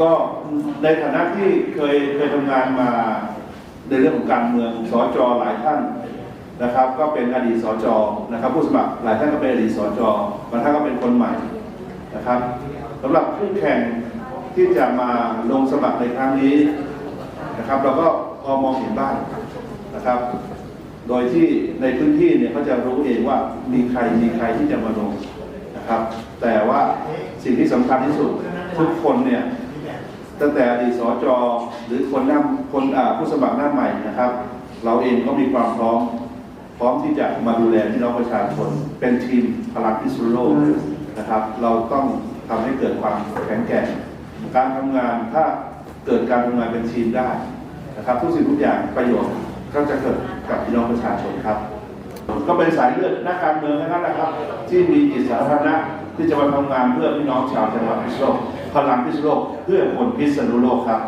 ก็ในฐานะที่เคยเคยทำงานมาในเรื่องของการเมืองสจหลายท่านนะครับ ก็เป็นอดีตสจนะครับ ผู้สมัครหลายท่านก็เป็นอดีตสจบางท่านก็เป็นคนใหม่นะครับสำหรับผู้แข่งที่จะมาลงสมัครในครั้งนี้นะครับ เราก็พอมองเห็นบ้างนะครับ โดยที่ในพื้นที่เนี่ยเขาจะรู้เองว่ามีใครมีใครที่จะมาลงนะครับ แต่ว่าสิ่งที่สำคัญที่สุดทุกคนเนี่ย ตั้งแต่อดีตสจหรือคนหน้าคนผู้สมัครหน้าใหม่นะครับ เราเองก็มีความพร้อม พร้อมที่จะมาดูแลพี่น้องประชาชน เป็นทีมพลังพิษณุโลกนะครับ เราต้องทำให้เกิดความแข็งแกร่งการทำงานถ้าเกิดการทำงานเป็นทีมได้นะครับ ทุกสิ่งทุกอย่างประโยชน์ก็จะเกิดกับพี่น้องประชาชนครับ ก็เป็นสายเลือดนักการเมืองทั้งนั้นนะครับ ที่มีจิตสาธารณะ ที่จะมาทำงานเพื่อพี่น้องชาวจังหวัดพิษณุโลกพลังพิษณุโลกเพื่อคนพิษณุโลกครับ